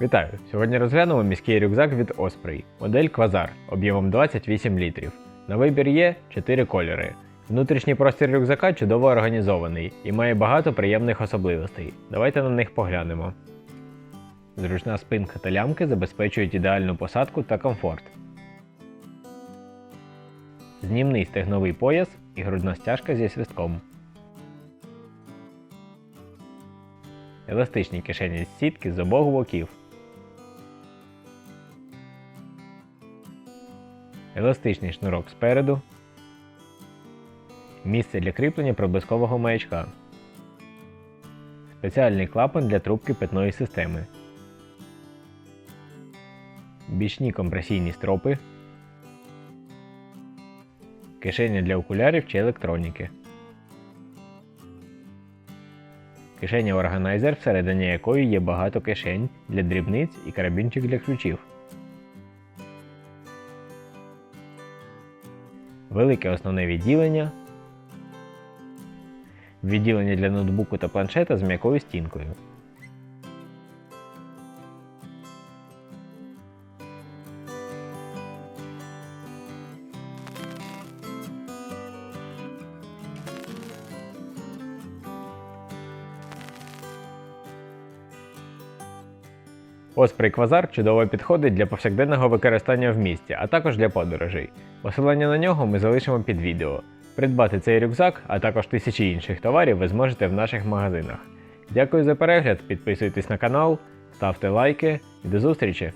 Вітаю! Сьогодні розглянемо міський рюкзак від Osprey, модель Quasar об'ємом 28 літрів. На вибір є 4 кольори. Внутрішній простір рюкзака чудово організований і має багато приємних особливостей. Давайте на них поглянемо. Зручна спинка та лямки забезпечують ідеальну посадку та комфорт. Знімний стегновий пояс і грудна стяжка зі свистком. Еластичні кишені з сітки з обох боків. Еластичний шнурок спереду. Місце для кріплення проблискового маячка. Спеціальний клапан для трубки питної системи. Бічні компресійні стропи. Кишеня для окулярів чи електроніки. Кишеня органайзер, всередині якої є багато кишень для дрібниць і карабінчик для ключів. Велике основне відділення. Відділення для ноутбуку та планшета з м'якою стінкою. Osprey Quasar чудово підходить для повсякденного використання в місті, а також для подорожей. Посилання на нього ми залишимо під відео. Придбати цей рюкзак, а також тисячі інших товарів ви зможете в наших магазинах. Дякую за перегляд, підписуйтесь на канал, ставте лайки і до зустрічі!